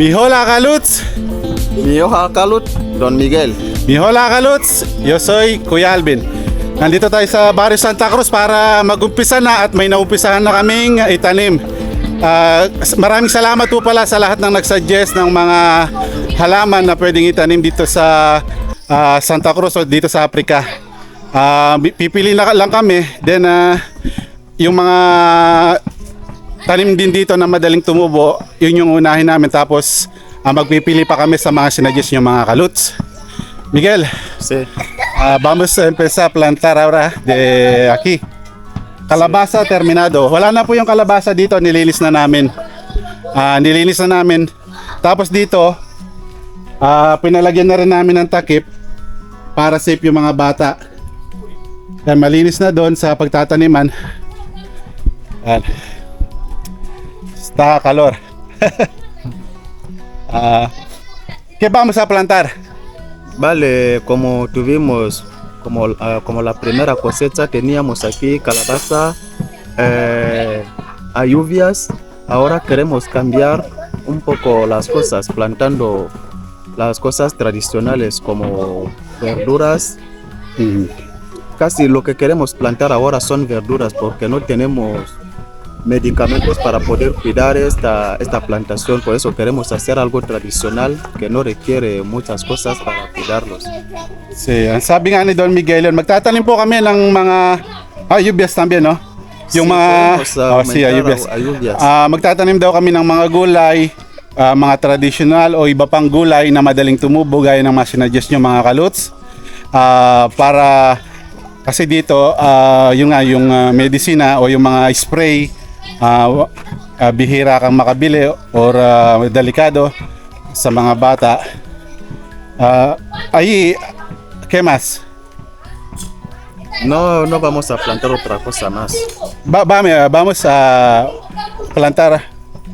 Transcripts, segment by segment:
Mihola Kaluts. Mi hoja Calut, Don Miguel. Mihola Kaluts. Yo soy Kuya Alvin. Nandito tayo sa Barrio Santa Cruz para mag-umpisa na at may naumpisahan na kaming itanim. Ah, maraming salamat po pala sa lahat ng nagsuggest ng mga halaman na pwedeng itanim dito sa ah, Santa Cruz o dito sa Africa. Ah, bi- pipili na lang kami. Then ah, yung mga tanim din dito na madaling tumubo, yun yung unahin namin. Tapos ah, magpipili pa kami sa mga sinuggest yung mga kaluts. Miguel, Sí. Ah, vamos a empezar a plantar ahora de aquí. Kalabasa terminado. Wala na po yung kalabasa dito, nilinis na namin. Ah, nilinis na namin. Tapos dito, ah, pinalagyan na rin namin ng takip para safe yung mga bata. Yan, malinis na doon sa pagtataniman. Yan. Calor. Ah, ¿Qué vamos a plantar? Vale, como tuvimos, como, ah, como la primera cosecha teníamos aquí calabaza, eh, a lluvias, ahora queremos cambiar un poco las cosas, plantando las cosas tradicionales como verduras. Casi lo que queremos plantar ahora son verduras porque no tenemos medicamentos para poder cuidar esta, esta plantación, por eso queremos hacer algo tradicional que no requiere muchas cosas para cuidarlos. Si, ang sabi nga ni Don Miguel yun, magtatanim po kami ng mga ah, yubyas también, no? Yung Sí, mga ah, oh, si, aumentar ayubyas. a- ayubyas. Ah, magtatanim daw kami ng mga gulay, ah, mga traditional o iba pang gulay na madaling tumubo gaya ng mga sinuggest nyo mga kaluts. Ah, para kasi dito ah, yung nga yung ah, medisina o yung mga spray ah, wa- ah, bihira kang makabili or ah, delikado sa mga bata. Ah, ahí, ¿qué más? No, no vamos a plantar otra cosa más. Va- ah, vamos a plantar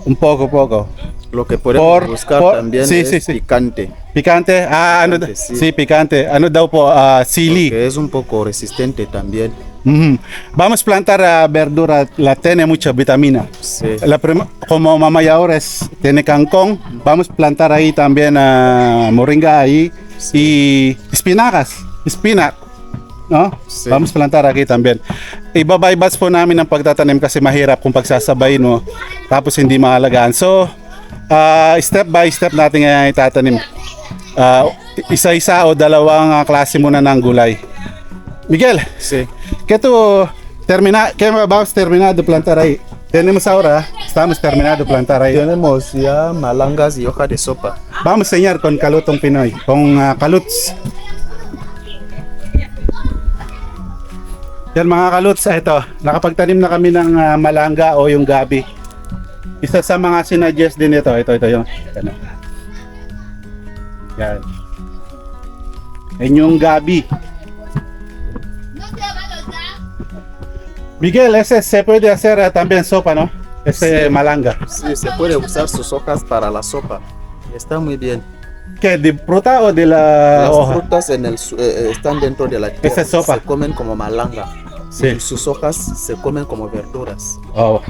un poco poco. Lo que podemos Por- buscar por- también sí, es sí, sí. picante, Picante, ah, ano, Picante, sí. sí, picante. Ano daw po, ah, sili. que es un poco resistente también. Mhm. Vamos a plantar ah, verdura, la tiene mucha vitamina. Sí. La como mamayahores tiene cancón, vamos a plantar ahí también ah, moringa ahí y espinacas, spinach. No? Sí. Vamos a plantar aquí también. Ibabaybats po namin ang pagtatanim kasi mahirap kung pagsasabayin mo tapos hindi maalagaan. So, ah, step by step natin ngayon itatanim. Ah, isa-isa o dalawang ah, klase muna ng gulay. Miguel, Sí. ¿Qué tú termina, qué vamos a terminar de plantar ahí? Tenemos ahora, estamos terminando de plantar ahí. Tenemos ya malangas y hoja de sopa. Vamos a enseñar con Kalutong Pinoy, con ah, Kaluts. Yan mga Kaluts, ito, nakapagtanim na kami ng ah, malanga o yung gabi. Isa sa mga sinuggest din ito, ito, ito yung, ano. Yan. Yan yung gabi. Miguel, ese se puede hacer también sopa, ¿no? Ese malanga. Sí, se puede usar sus hojas para la sopa. Está muy bien. ¿Qué? ¿De fruta o de la Las hoja? frutas en el, su- eh, eh, están dentro de la. Esa es sopa. Se comen como malanga. Sí. Y sus hojas se comen como verduras. Oo.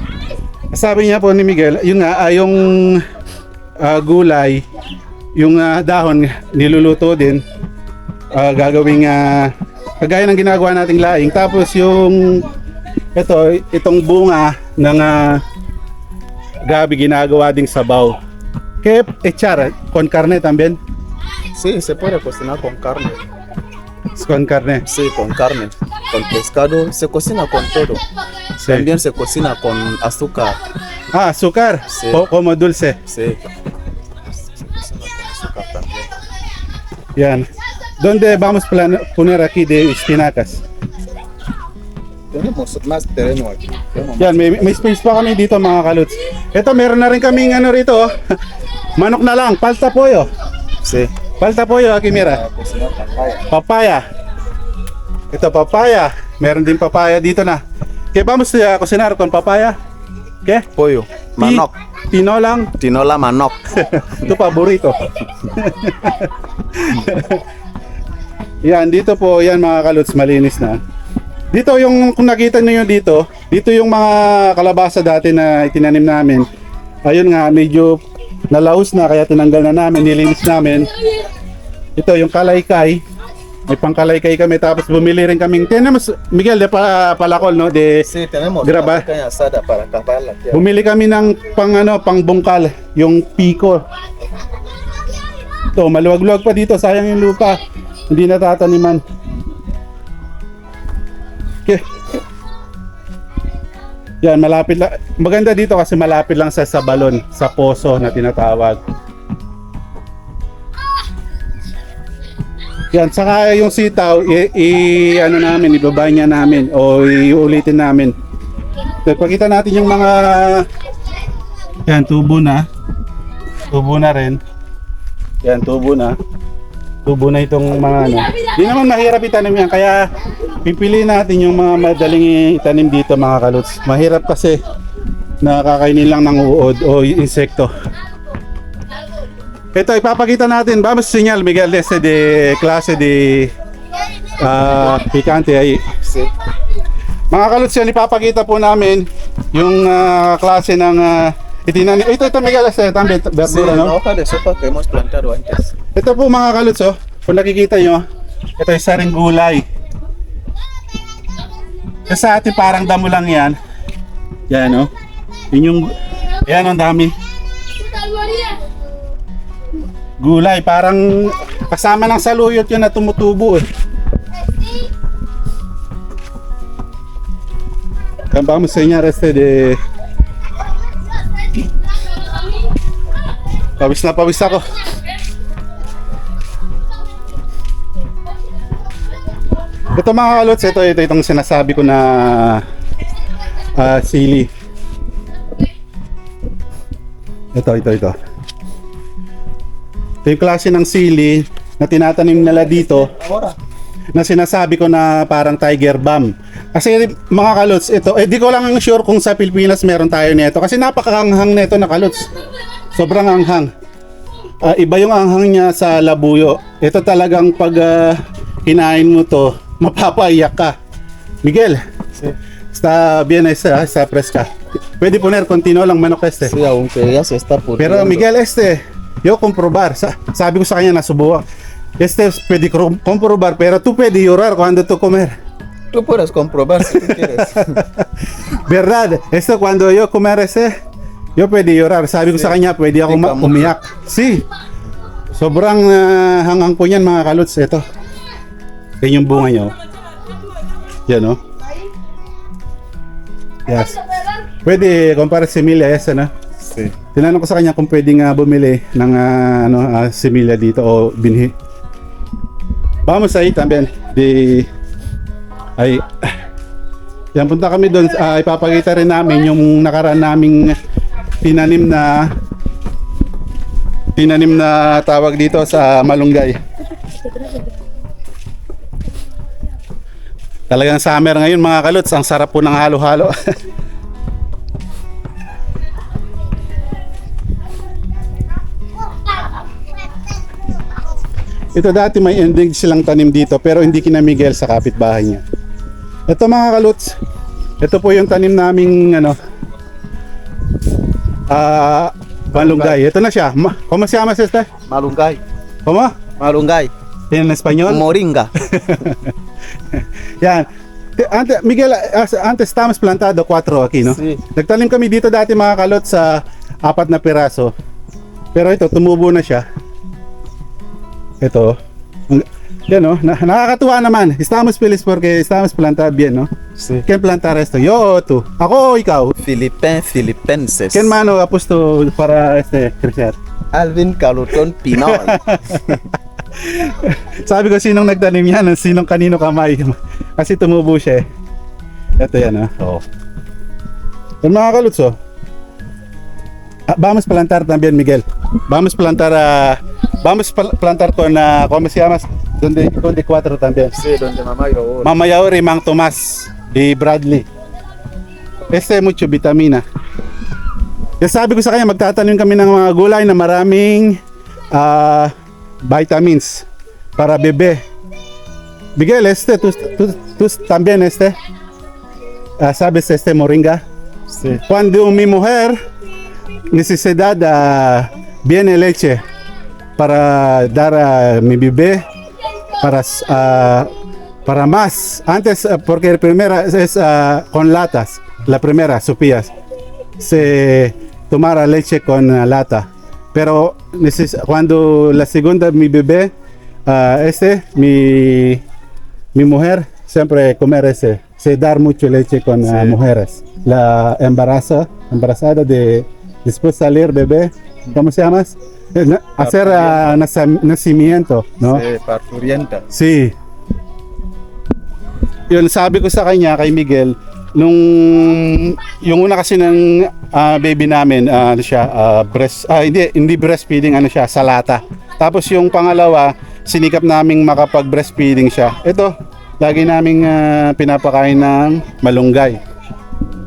Sabi niya po ni Miguel, yun nga, ah, yung ah, gulay, yung ah, dahon, niluluto din, ah, gagawing, ah, kagaya ng ginagawa nating laing. Tapos yung, ito, itong bunga ng ah, gabi ginagawa ding sabaw. Que echar con carne también, Sí, se puede cocinar con carne. con carne. Sí, con carne. Con pescado. Se cocina con todo. Sí. También se cocina con azúcar. Ah, azúcar, Sí. o como dulce. Sí. Se cocina con azúcar también. Yan. ¿Dónde vamos a poner aquí de espinacas? Tenemos más terreno aquí. Yan, may, may space pa kami dito mga kaluts. Ito, meron na rin kaming ano rito. oh. Manok na lang, palta pollo. Sí. Palta pollo, aquí mira. Para cocinar papaya. Papaya. Ito, papaya. Meron din papaya dito na. ¿Qué vamos a cocinar con papaya? ¿Qué? Pollo. Manok. Pi- Tinolang. Tinola manok. Ito paborito. yan, dito po, yan mga kaluts, malinis na. Dito yung, kung nakita niyo dito, dito yung mga kalabasa dati na itinanim namin. Ayun nga, medyo nalaos na kaya tinanggal na namin, nilinis namin. Ito yung kalaykay. May pangkalaykay kami tapos bumili rin kaming tenemos Miguel de pa, palakol no de Sí, tenemos Graba. asada para tierra. Bumili kami ng pang ano, pang bungkal, yung piko. Ito, maluwag-luwag pa dito, sayang yung lupa. Hindi natataniman. Okay. Yan, malapit lang. Maganda dito kasi malapit lang sa sa balon, sa poso na tinatawag. Yan, saka yung sitaw, i, i- ano namin, ibaba niya namin o iulitin namin. So, pakita natin yung mga yan, tubo na. Tubo na rin. Yan, tubo na. Tubo na itong mga ano. Di naman mahirap itanim yan. Kaya pipili natin yung mga madaling itanim dito mga kaluts. Mahirap kasi nakakainin lang ng uod o insekto. Ito, ipapakita natin. Vamos señal, Miguel, de, este de klase de ah, picante ay mga kaluts yan, ipapakita po namin yung ah, klase ng uh, itinanim. Ito, ito Miguel, este, Sí, verdura, no? hoja de sopa que hemos plantado antes. Ito po mga kaluts, oh. Kung nakikita nyo, ito isa ring gulay. Kasi sa atin parang damo lang yan. Yan, oh. Yun yung, yan ang dami. Gulay, parang kasama ng saluyot yun na tumutubo eh. Vamos a enseñar este de... Pawis na pawis ako. Ito mga kalots, ito, ito itong sinasabi ko na ah, sili. Ito, ito, ito. Ito yung klase ng sili na tinatanim nila dito na sinasabi ko na parang tiger balm. Kasi mga kalots, ito, eh di ko lang sure kung sa Pilipinas meron tayo nito kasi napakahanghang nito na kalots. Sobrang anghang. Ah, iba yung anghang niya sa labuyo. Ito talagang pag ah, kinain mo to, mapapaiyak ka. Miguel, está bien esa, esa fresca. Pwede poner continuo lang manok este. Sí, aunque ya se está pudriendo. Pero Miguel, este, yo comprobar. Sa, sabi ko sa kanya, nasubukan. Este, pwede comprobar, pero tú pwede llorar cuando tú comer. Tú puedes comprobar si tú quieres. Verdad, esto cuando yo comer ese, yo pwede llorar. Sabi ko sa kanya, pwede ako ma- umiyak. Si, sobrang ah, hangang po niyan mga kaluts. Ito, yan yung bunga niyo. Yan oh. Yes. Pwede, kumpara similya, yes, ano? sí. Tinanong ko sa kanya kung pwede nga bumili ng ah, ano, ah, similya dito o binhi. Vamos ahí también. Di ay yan punta kami doon ah, ipapakita rin namin yung nakaraan naming tinanim na tinanim na tawag dito sa Malunggay. Talagang summer ngayon mga kalots, ang sarap po ng halo-halo. Ito dati may ending silang tanim dito pero hindi kina Miguel sa kapitbahay niya. Ito mga kaluts, ito po yung tanim naming ano, ah, malunggay. Ito na siya. Ma ¿Cómo se llama este? Malungay. ¿Cómo? Malungay. En español? Moringa. Yan. Te- Ante, Miguel, antes estamos plantado 4 aquí, no? Sí. Nagtanim kami dito dati mga kalot sa apat na piraso. Pero ito, tumubo na siya. Ito. Yan no, na, nakakatuwa naman. Estamos feliz porque estamos plantar bien, no? Sí. ¿Quién plantar esto? Yo o tú? Ako o ikaw? Philippin, Filipenses. ¿Quién mano ha puesto para este crecer? Alvin Calutón Pinol. Sabi ko sinong nagtanim yan, sinong kanino kamay. Kasi tumubo siya eh. Ito yan ah. Oo. Yan mga kaluts oh. Ah, vamos plantar también Miguel. Vamos plantar ah, vamos pal- plantar con ah, ¿cómo se llama? Donde donde cuatro también. sí, donde mamá yo. Mamayaori, Mang Tomas y Bradley. Este mucho vitamina. Kaya sabi ko sa kanya, magtatanim kami ng mga gulay na maraming ah, vitamins para bebe. Miguel, este, tú, tú, tú también este. Ah, ¿Sabes este moringa? Sí. Cuando mi mujer necesidad ah, viene leche para dar a mi bebé para ah, para más. Antes ah, porque la primera es, con latas la primera supías se tomara leche con lata. Pero neces- cuando la segunda mi bebé ah, este mi mi mujer siempre comer ese se dar mucho leche con Sí. mujeres. La embaraza embarazada de después salir bebé cómo se llama Eh, hacer nace- nacimiento no Sí, parturienta. Si. Yun, sabi ko sa kanya, kay Miguel, nung yung una kasi ng ah, baby namin, ah, ano siya, ah, breast, ah, hindi, hindi breastfeeding, ano siya, salata. Tapos yung pangalawa, sinikap naming makapag breastfeeding siya. Ito, lagi naming ah, pinapakain ng malunggay.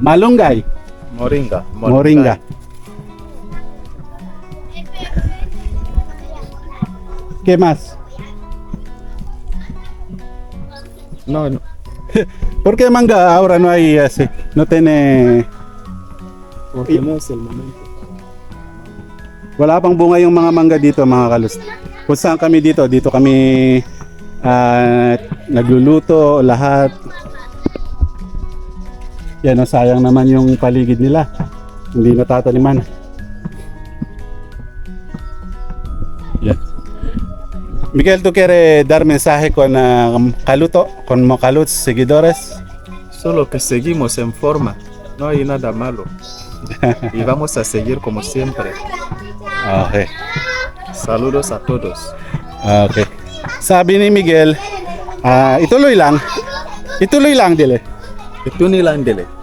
Malunggay, Moringa. moringa. ¿Qué más? No, no. ¿Por qué manga ahora no hay así? No tiene Porque no es el momento. Wala pang bunga yung mga mangga dito mga kalus. Kung saan kami dito, dito kami ah, nagluluto lahat. Yan, oh, sayang naman yung paligid nila. Hindi natataniman. Miguel, ¿tú quieres dar mensaje con ah, Caluto, con Mocaluts seguidores? Solo que seguimos en forma. No hay nada malo. y vamos a seguir como siempre. Okay. Saludos a todos. Okay. Sabi ni Miguel, ah, ituloy lang. Ituloy lang, dile. Ito nilang dili.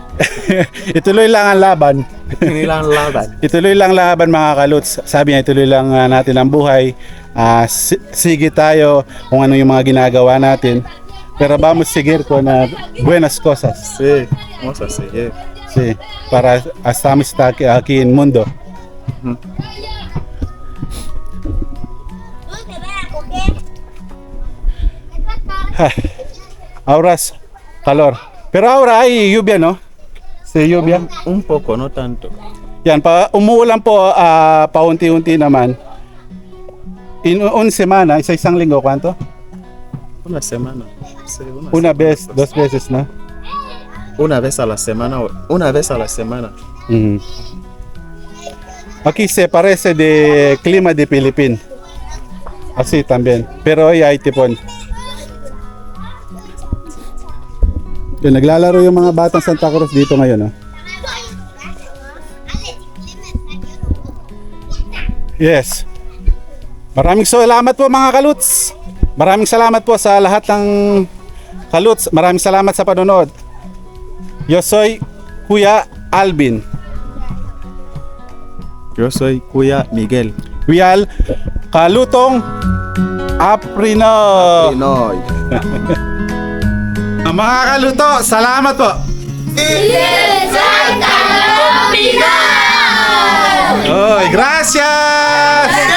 ituloy lang ang laban. Ito nilang laban. Ituloy lang laban mga kaluts. Sabi niya, ituloy lang ah, natin ang buhay. Ah, si- sige tayo kung ano yung mga ginagawa natin. Pero vamos seguir con ah, buenas cosas. Sí, vamos a seguir. Sí, para estamos aquí, aquí en mundo. Ujú. Ahora es calor. Pero ahora hay lluvia, ¿no? Sí, lluvia. Un poco, no tanto. Yan, pa umuulan po ah, paunti-unti naman. In un semana, isa isang linggo, kwanto? Una semana. Sí, una, Una semana, vez, pues. dos veces, no? Una vez a la semana. Una vez a la semana. Mhm. Aquí se parece de clima de Philippines. Así también. Pero hoy hay tipon. Yun, naglalaro yung mga batang Santa Cruz dito ngayon. Oh. Yes. Maraming salamat po mga kaluts. Maraming salamat po sa lahat ng kaluts. Maraming salamat sa panonood. Yo soy Kuya Alvin. Yo soy Kuya Miguel. Wial Kalutong Aprino. Pinoy. Mga kaluto, salamat po. Oy, gracias.